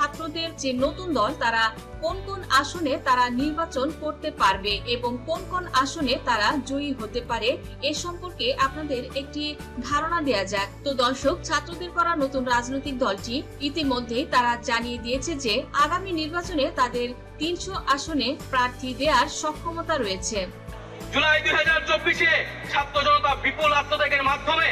ছাত্রদের যে নতুন দল, তারা কোন কোন আসনে তারা নির্বাচন করতে পারবে এবং কোন কোন আসনে তারা জয়ী হতে পারে, এ সম্পর্কে আপনাদের একটি ধারণা দেয়া যাক। তো দর্শক, ছাত্রদের করা নতুন রাজনৈতিক দলটি ইতিমধ্যে তারা জানিয়ে দিয়েছে যে, আগামী নির্বাচনে তাদের তিনশো আসনে প্রার্থী দেওয়ার সক্ষমতা রয়েছে। জুলাই দুই হাজার চব্বিশে ছাত্র জনতা বিপুল আত্মত্যাগের মাধ্যমে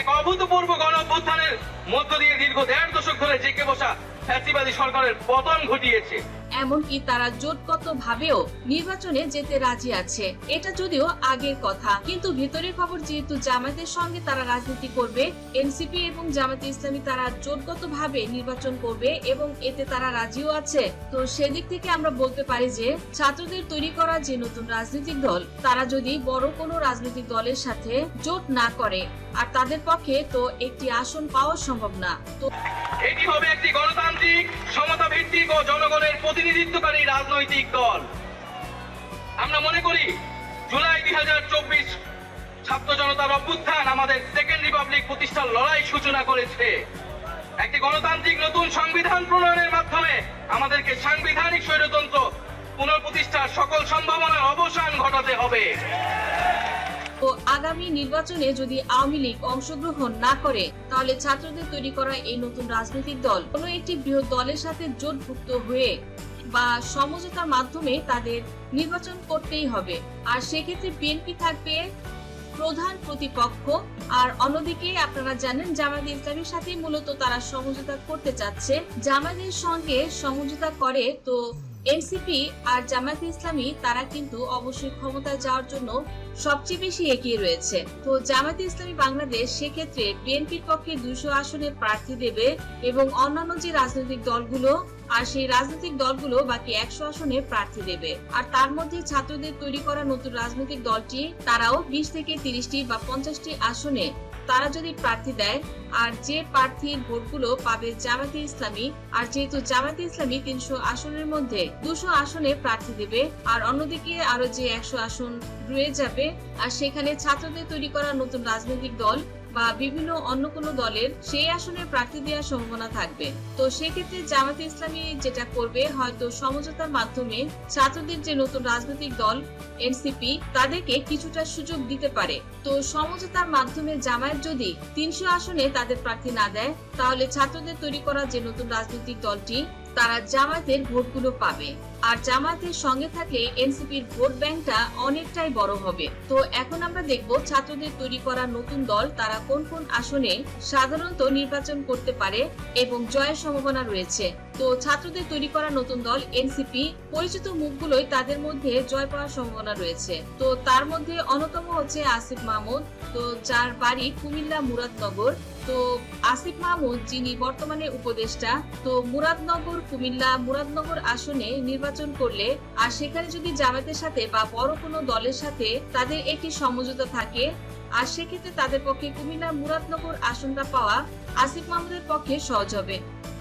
এক অভূতপূর্ব গণ অভ্যুত্থানের মধ্য দিয়ে দীর্ঘ দেড় দশক ধরে জেকে বসা ফ্যাসিবাদী সরকারের পতন ঘটিয়েছে। এমনকি তারা জোটগত ভাবেও নির্বাচনে যেতে রাজি আছে। এটা যদিও আগের কথা, কিন্তু ভিতরের খবর যেহেতু জামায়াতের সঙ্গে তারা রাজনীতি করবে, এনসিপি এবং জামায়াতে ইসলামী তারা জোটগত ভাবে নির্বাচন করবে এবং এতে তারা রাজিও আছে। তো সেদিক থেকে আমরা বলতে পারি যে, ছাত্রদের তৈরি করা যে নতুন রাজনৈতিক দল, তারা যদি বড় কোনো রাজনৈতিক দলের সাথে জোট না করে আর তাদের পক্ষে তো একটি আসন পাওয়া সম্ভব না। তো এটি হবে একটি গণতান্ত্রিক সমতা ভিত্তিক ও জনগণের প্রতিনিধিত্বকারী রাজনৈতিক দল। আমরা মনে করি, জুলাই দুই হাজার চব্বিশ ছাত্র জনতার অভ্যুত্থান আমাদের সেকেন্ড রিপাবলিক প্রতিষ্ঠার লড়াই সূচনা করেছে। একটি গণতান্ত্রিক নতুন সংবিধান প্রণয়নের মাধ্যমে আমাদেরকে সাংবিধানিক স্বৈরতন্ত্র পুনঃপ্রতিষ্ঠার সকল সম্ভাবনার অবসান ঘটাতে হবে। তো আগামী নির্বাচনে যদি আওয়ামী লীগ অংশগ্রহণ না করে, তাহলে ছাত্রদের তৈরি করা এই নতুন রাজনৈতিক দল কোনো একটি বৃহৎ দলের সাথে জোটভুক্ত হয়ে বা সমঝোতার মাধ্যমে তাদের নির্বাচন করতেই হবে। আর সেক্ষেত্রে বিএনপি থাকবে প্রধান প্রতিপক্ষ। আর অন্যদিকে আপনারা জানেন, জামায়াত ইসলামের সাথে মূলত তারা সমঝোতা করতে চাচ্ছে। জামায়াতের সঙ্গে সমঝোতা করে তো এনসিপি আর জামায়াত ইসলামী, তারা কিন্তু অবশ্যই ক্ষমতায় যাওয়ার জন্য সবচেয়ে বেশি এগিয়ে রয়েছে। তো জামায়াতে ইসলামী বাংলাদেশ সেক্ষেত্রে বিএনপির পক্ষে দুশো আসনে প্রার্থী দেবে এবং অন্যান্য যে রাজনৈতিক দলগুলো, আর সেই রাজনৈতিক দলগুলো বাকি একশো আসনে প্রার্থী দেবে। আর তার মধ্যে ছাত্রদের তৈরি করা নতুন রাজনৈতিক দলটি, তারাও বিশ থেকে তিরিশটি বা পঞ্চাশটি আসনে তারা যদি প্রার্থী দেয়, আর যে প্রার্থীর ভোটগুলো পাবে জামাতে ইসলামী, আর যেহেতু জামাতে ইসলামী তিনশো আসনের মধ্যে দুশো আসনে প্রার্থী দেবে, আর অন্যদিকে আরও যে একশো আসন রয়ে যাবে, আর সেখানে ছাত্রদের তৈরি করা নতুন রাজনৈতিক দল বা বিভিন্ন অন্য কোনো দলের সেই আসনে প্রার্থী দেওয়ার সম্ভাবনা থাকবে। তো সেক্ষেত্রে জামাতে ইসলামী যেটা করবে, হয়তো সমঝোতার মাধ্যমে ছাত্রদের যে নতুন রাজনৈতিক দল, এনসিপি, তাদেরকে কিছুটা সুযোগ দিতে পারে। তো সমঝোতার মাধ্যমে জামায়াত যদি তিনশো আসনে তাদের প্রার্থী না দেয়, তাহলে ছাত্রদের তৈরি করা যে নতুন রাজনৈতিক দলটি তারা জামাতের ভোটগুলো পাবে। আর জামাতের সঙ্গে থাকলে এনসিপির ভোট ব্যাংকটা অনেকটাই বড় হবে। তো এখন আমরা দেখব ছাত্রদের তৈরি করা নতুন দল তারা কোন কোন আসনে সাধারণত নির্বাচন করতে পারে এবং জয়ের সম্ভাবনা রয়েছে। তো ছাত্রদের তৈরি করা নতুন দল এনসিপি, পরিচিত মুখগুলোই তাদের মধ্যে জয় পাওয়ার সম্ভাবনা রয়েছে। তো তার মধ্যে অন্যতম হচ্ছে আসিফ মাহমুদ। তো যার বাড়ি কুমিল্লা মুরাদনগর। তো আসিফ মাহমুদ যিনি বর্তমানে উপদেষ্টা, তো মুরাদনগর, কুমিল্লা মুরাদনগর আসনে নির্বাচন করলে আর সেখানে যদি জামাতের সাথে বা বড় কোনো দলের সাথে তাদের একটি সমঝোতা থাকে আর সেক্ষেত্রে তাদের পক্ষে কুমিল্লা মুরাদনগর আসনটা পাওয়া আসিফ মাহমুদের পক্ষে সহজ হবে।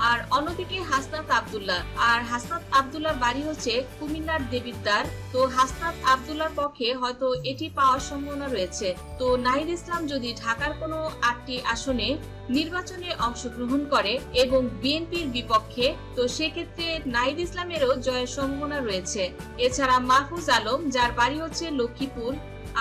আর অন্যদিকে হাসনাত আব্দুল্লাহ। আর হাসনাত আব্দুল্লাহর বাড়ি হচ্ছে কুমিল্লার দেবিদ্দার তো হাসনাত আব্দুল্লাহর পক্ষে হয়তো এটি পাওয়ার সম্ভাবনা রয়েছে। তো নাহিদ ইসলাম যদি ঢাকার কোনো আটটি আসনে নির্বাচনে অংশগ্রহণ করে এবং বিএনপির বিপক্ষে, তো সেক্ষেত্রে নাহিদ ইসলামেরও জয়ের সম্ভাবনা রয়েছে। এছাড়া মাহফুজ আলম, যার বাড়ি হচ্ছে লক্ষ্মীপুর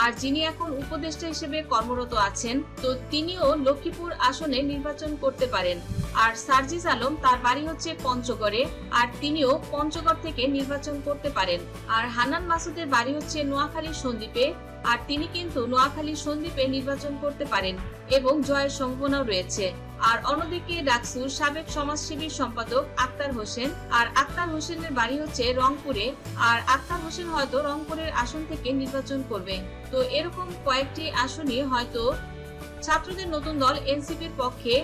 আর যিনি এখন উপদেষ্টা হিসেবে কর্মরত আছেন, তো তিনিও লক্ষ্মীপুর আসনে নির্বাচন করতে পারেন। আর সার্জিস আলম তার বাড়ি হচ্ছে পঞ্চগড়ে, আর তিনিও পঞ্চগড় থেকে নির্বাচন করতে পারেন। আর হানান মাসুদের বাড়ি হচ্ছে নোয়াখালী সন্দ্বীপে আর তিনি কিন্তু নোয়াখালী সন্দ্বীপে নির্বাচন করতে পারেন এবং জয়ের সম্ভাবনাও রয়েছে। আর অন্যদিকে ডাকসুর সাবেক সমাজসেবী সম্পাদক আক্তার হোসেন আর আক্তার হোসেনের বাড়ি হচ্ছে রংপুরে আর আক্তার হোসেন হয়তো রংপুরের আসন থেকে নির্বাচন করবে। তো এরকম কয়েকটি আসনই হয়তো ছাত্রদের নতুন দল এনসিপির পক্ষে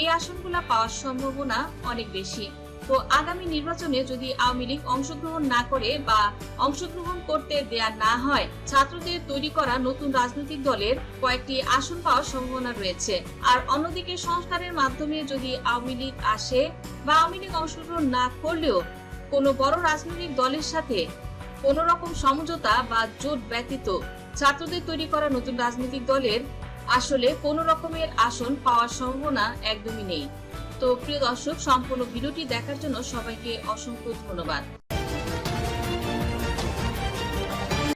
এই আসনগুলা পাওয়ার সম্ভাবনা অনেক বেশি। তো আগামী নির্বাচনে যদি আওয়ামী লীগ অংশগ্রহণ না করে বা অংশগ্রহণ করতে দেয়া না হয়, ছাত্রদের তৈরি করা নতুন রাজনৈতিক দলের কয়েকটি আসন পাওয়ার সম্ভাবনা রয়েছে। আর অন্যদিকে সংস্কারের মাধ্যমে যদি আওয়ামী লীগ আসে বা আওয়ামী লীগ অংশগ্রহণ না করলেও কোনো বড় রাজনৈতিক দলের সাথে কোন রকম সমঝোতা বা জোট ব্যতীত ছাত্রদের তৈরি করা নতুন রাজনৈতিক দলের আসলে কোন রকমের আসন পাওয়ার সম্ভাবনা একদমই নেই। তো প্রিয় দর্শক সম্পূর্ণ ভিডিওটি দেখার জন্য সবাইকে অসংখ্য ধন্যবাদ।